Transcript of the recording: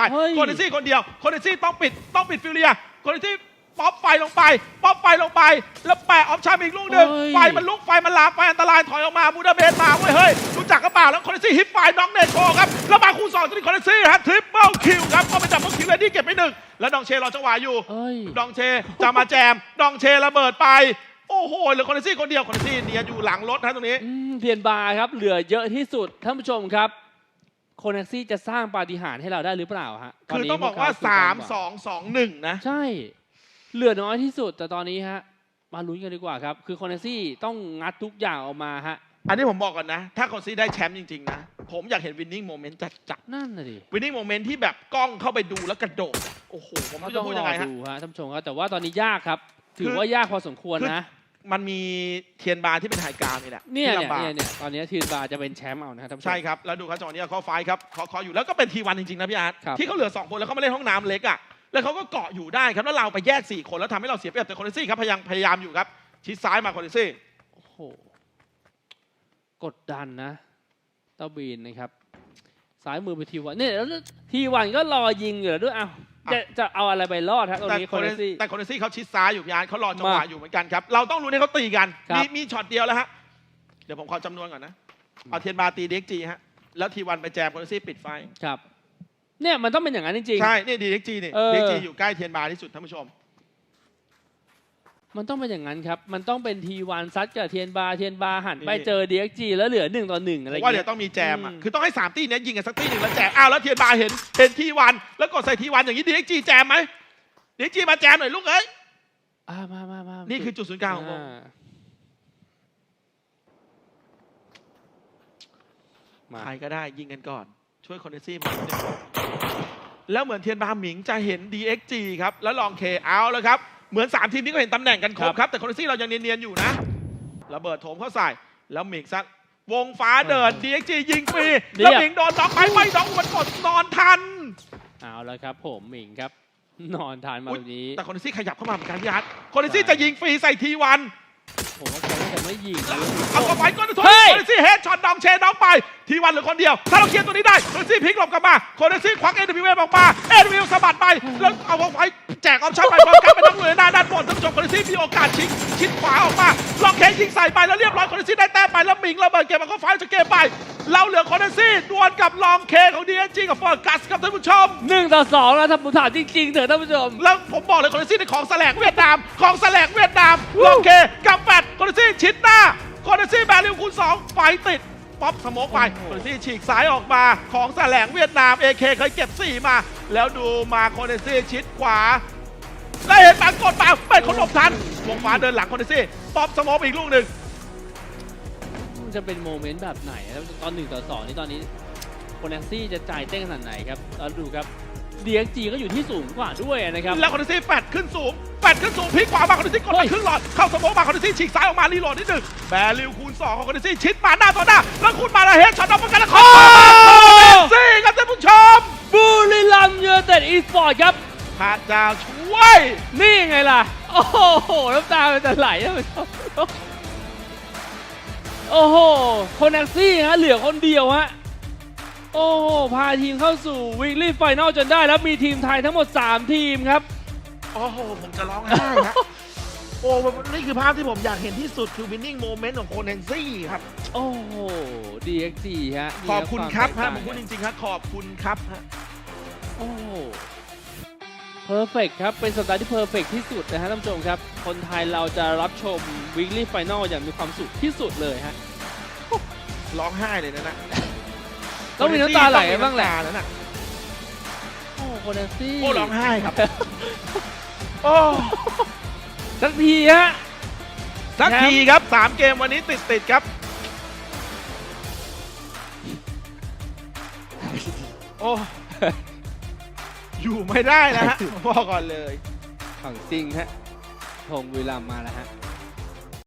ไปเฮ้ย โคเนซี่คนเดียวโคเนซี่ต้องปิดต้องปิดฟิลเลียโคเนซี่ป๊อปไฟลงไป ป๊อปไฟลงไป แล้วแปะออปชั่นอีกลูกหนึ่งเฮ้ย ไฟมันลุกไฟมันลามไฟอันตรายถอยออกมาบูดาเบสมาเว้ยเฮ้ยรู้จักกระเป๋าแล้วโคเนซี่ฮิปไฟน้องเนโชครับแล้วมาคู่สองตัวนี้โคเนซี่ฮะทริปเปิลคิวครับเข้าไปจับพวกคิวเลดี้เก็บไปหนึ่งแล้วดองเชรอจังหวะอยู่ เอ้ย ดองเชจะมาแจม ดองเชระเบิดไป โอ้โหเหลือคอนเนซี่คนเดียวคอนเนซี่เนียนอยู่หลังรถนะตรงนี้ อืมเทียนบาร์ครับ เหลือเยอะที่สุดท่านผู้ชมครับ โคเน็กซี่จะสร้างปาฏิหาริย์ให้เราได้หรือเปล่าฮะคือนี้ต้องบอกว่าพเขคื3 2 2 1นะ ใช่ เหลือน้อยที่สุดแต่ตอนนี้ฮะ มาลุ้นกันดีกว่าครับ คือโคเน็กซี่ต้องงัดทุกอย่างออกมาฮะ อันนี้ผมบอกก่อนนะ ถ้าคอนซี่ได้แชมป์จริง ๆ นะ ผมอยากเห็นวินนิ่งโมเมนต์จัดนั่นน่ะดิๆวินนิ่งโมเมนต์ที่แบบกล้องเข้าไปดูแล้วกระโดดโอ้โหผมไม่ก็รู้ต้จะองพูดรยังอไงฮะดูฮะท่านผู้ชมครับแต่ว่าตอนนี้ยากครับ ถืคืออว่ายากพอสมควรคือนะ มันมีเทียนบาร์ที่เป็นไฮกราวนี่แหละเนี่ยที่เนี่ยลำบากเนี่ยเนี่ยตอนนี้ทีมบาร์จะเป็นแชมป์เอานะฮะท่านผู้ชม ใช่ครับ แล้วดูครับจังหวะนี้เขาไฟท์ครับเคาะเคาะอยู่แล้วก็เป็นทีวันจริงๆนะพี่อาร์ตครับ ที่เขาเหลือ2คนแล้วเขามาเล่นห้องน้ำเล็กอะแล้วเขาก็เกาะอยู่ได้ครับแล้วเราไปแยก4คนแล้วทำให้เราเสียเปรียบแต่คอนเนซี่ครับพยายามพยายามอยู่ครับชิดซ้ายมาคอนเนซี่โอ้โหกดดันนะเต้าบีนนะครับ สายมือไปทีวันเนี่ยแล้วทีวันก็รอยิงอยู่แล้วด้วยอ้าว จะจะเอาอะไรไปรอดฮะตรงแต่นี้คโคนเนเนซี่ แต่คอนเนซี่เขาชิดซ้ายอยู่พี่อาร์ตเขารอจังหวะมาอยู่เหมือนกันครับ เราต้องรู้ให้เขาตีกัน ครับ มีมีช็อตเดียวแล้วฮะ เดี๋ยวผมขอจำนวนก่อนนะ เอาเทียนบาร์ตีเด็กจีฮะ แล้วทีวันไปแจมคอนเนซี่ปิดไฟ ครับ เนี่ยมันต้องเป็นอย่างนั้นจริงใช่ นี่ดีเด็กจีนี่เออ เด็กจีอยู่ใกล้เทียนบาร์ที่สุดท่านผู้ชมๆ มันต้องเป็นอย่างนั้นครับ มันต้องเป็นทีวันซัดกับเทียนบาร์เทียนบาร์หันไปนี่เจอดีเอ็กจีแล้วเหลือหนึ่งต่อหนึ่งอะไรผอมย่างว่าเดี๋เงี้ยวยต้องมีแจมอะอืมคือต้องให้สามตีเนี้ยยิงกันสักตีหนึ่งแล้วแจมอ้าวแล้วเทียนบาร์เห็นเห็นทีวันแล้วกดใส่ทีวันอย่างนี้ดีเด็กจีแจมไหมดีเด็กจีมาแจมหน่อยลูกเอ้ยอ่ามามามานี่คือจุดศูนย์กลางของวงอ่ามาใครก็ได้ยิงกันก่อน ช่วยคอนเนซี่มานิดนึงแล้วเหมือนเทียนบาหมิงจะเห็น DXG ครับแล้วลองเคเอาแล้วครับ เหมือน 3 ทีมนี้ก็เห็นตำแหน่งกันครบครับ แต่คอนเนซี่เรายังเนียนๆอยู่นะระเบิดโถมเข้าใส่แล้วหมิงซัดวงฟ้าเดิน DXG ยิงฟรีเรียบแล้วหมิงโดนน็อกไปไม่น็อกมันกดนอนทันเอาแล้วครับ ผมหมิงครับ นอนทานมาอุ๊แบยบนี้แต่คอนเนซี่ขยับเข้ามาเหมือนกันพี่อาร์ตคอนเนซี่จะยิงฟรีใส่ทีวันผมว่าเขาจะไม่ยิงนะเอาเข้าไปก็ทุนเฮ้ยคอนเนซี่เฮดช็อตดองเชนน้องไป ทีวันเหรือคนเดียว ถ้าเราเคลียร์ตัวนี้ได้คอนเนซี่พลิกหลบกลับมาคอนเนซี่ควักเอ็นวิวออกมาเอ็นวิวสะบัดไปแล้วเอาไว้ แจกออปชั่นไปพร้อมกันเป็นน้องเหลือหน้าด้านบนท่านผู้ชมคอนเนซี่มีโอกาสชิงชิดขวาออกมาลองเคยิงใส่ไปแล้วเรียบร้อยคอนเนซี่ได้แต้มไปแล้วหมิงระเบิดเกมมันก็ไฟจะเกมไปเราเหลือคอนเนซี่ดวลกับลองเคของดีเอ็นจีกับฟิร์กัสครับท่านผู้ชมหนึ่งต่อสองแล้วถ้าผมถามจริงๆเถอะท่านผู้ชม แล้วผมบอกเลยคอนเนซี่ในของแสลงเวียดนาม ของแสลงเวียดนามลองเคกับแฟดคอนเนซี่ชิดหน้าคอนเนซี่แบริวคูณสองไฟติด ป๊อปสโมกไปโอ้โหคอนเนซี่ฉีกซ้ายออกมาของแสลงเวียดนาม AK เคยเก็บ 4 มา แล้วดูมาคอนเนซี่ชิดขวาได้เห็นปากดเปล่าเป็นคนหลบทันวงฟ้าเดินหลังคอนเนซี่ป๊อปสโมกไปอีกลูกหนึ่งมันจะเป็นโมเมนต์แบบไหนแล้วตอนหนึ่งต่อสองนี่ตอนนี้โคเนซี่จะจ่ายเต้นขนาดไหนครับแล้วดูครับ DXG ก็อยู่ที่สูงกว่าด้วยนะครับ แล้วคอนเนซี่แฟดขึ้นสูงแฟดขึ้นสูงพลิกขวามาคอนเนซี่กดเฮ้ไปยครึ่งหลอดเข้าสโมกมาคอนเนซี่ฉีกซ้ายออกมารีโหลดนิดหนึ่งแบริวคูณสองของคอนเนซี่ชิดมาหน้าต่อหน้าแล้วคูณมาแล้วเฮดช็อตออกมากันแล้วคอนเนซี่ครับท่านผู้ชมบุรีรัมย์ยูไนเต็ดอีสปอร์ตครับ พระเจ้าช่วย นี่ไงล่ะ โอ้โห น้ำตามันจะไหลท่านผู้ชมโอ้โหโคเนซี่ฮะ เหลือคนเดียวฮะ โอ้โห พาทีมเข้าสู่วีคลี่ไฟนอลจนได้แล้วมีทีมไทยทั้งหมด 3 ทีมครับ โอ้โห ผมจะร้องไห้ฮะ โอ้นี่คือภาพที่ผมอยากเห็นที่สุดคือวินนิ่งโมเมนต์ของโคเนซี่ครับ โอ้โห DXG ฮะขอบคุณครับนี่ฮะวาผมแตกพูดต่างจริงๆครับขอบคุณครับฮะโอ้โหเพอร์เฟกครับ เป็นสัปดาห์ที่เพอร์เฟกที่สุดนะฮะท่านผู้ชมครับ คนไทยเราจะรับชม Weekly Final อย่างมีความสุขที่สุดเลยฮะ ร้องไห้เลยนะนะ ต้องมีน้ำตาไหลบ้างแหละต้องมีน้ำตาแล้วนะโอ้โคเนซี่โอ้ร้องไห้ครับ โอ้สักทีฮะ สักทีครับสามเกมวันนี้ติดติดๆครับ โอ้อยู่ไม่ได้แล้วฮะบอกก่อนเลย ของจริงฮะพงศ์บุรีรัมย์มาแล้วฮะ